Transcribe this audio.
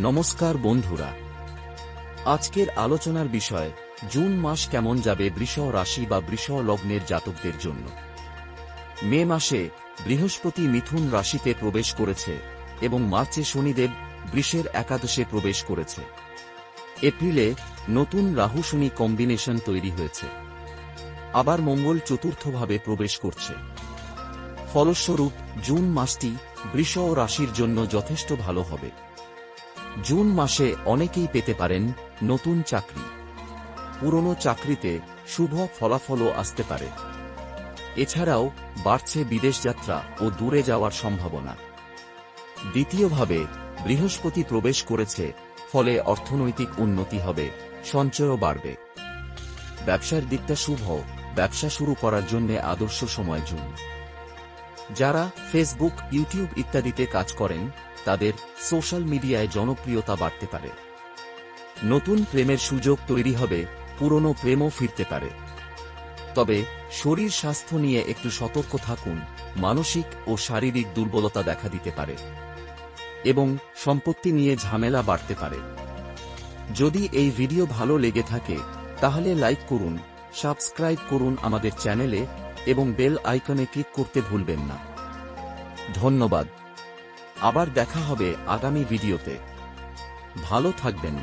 নমস্কার বন্ধুরা। আজকের আলোচনার বিষয়, জুন মাস কেমন যাবে বৃষ রাশি বা বৃষ লগ্নের জাতকদের জন্য। মে মাসে বৃহস্পতি মিথুন রাশিতে প্রবেশ করেছে এবং মার্চে শনিদেব বৃষের একাদশে প্রবেশ করেছে। এপ্রিলে নতুন রাহু শনি কম্বিনেশন তৈরি হয়েছে। আবার মঙ্গল চতুর্থভাবে প্রবেশ করছে। ফলস্বরূপ, জুন মাসটি বৃষ রাশির জন্য যথেষ্ট ভালো হবে। জুন মাসে অনেকেই পেতে পারেন নতুন চাকরি। পুরনো চাকরিতে শুভ ফলাফলও আসতে পারে। এছাড়াও বাড়ছে বিদেশ যাত্রা ও দূরে যাওয়ার সম্ভাবনা। দ্বিতীয়ভাবে, বৃহস্পতি প্রবেশ করেছে, ফলে অর্থনৈতিক উন্নতি হবে, সঞ্চয়ও বাড়বে। ব্যবসার দিকটা শুভ, ব্যবসা শুরু করার জন্য আদর্শ সময় জুন। যারা ফেসবুক ইউটিউব ইত্যাদিতে কাজ করেন তাদের সোশ্যাল মিডিয়ায় জনপ্রিয়তা বাড়তে পারে। নতুন প্রেমের সুযোগ তৈরি হবে, পুরনো প্রেমও ফিরতে পারে। তবে শরীর স্বাস্থ্য নিয়ে একটু সতর্ক থাকুন, মানসিক ও শারীরিক দুর্বলতা দেখা দিতে পারে এবং সম্পত্তি নিয়ে ঝামেলা বাড়তে পারে। যদি এই ভিডিও ভালো লেগে থাকে, তাহলে লাইক করুন, সাবস্ক্রাইব করুন আমাদের চ্যানেলে এবং বেল আইকনে ক্লিক করতে ভুলবেন না। ধন্যবাদ। আবার দেখা হবে আগামী ভিডিওতে। ভালো থাকবেন।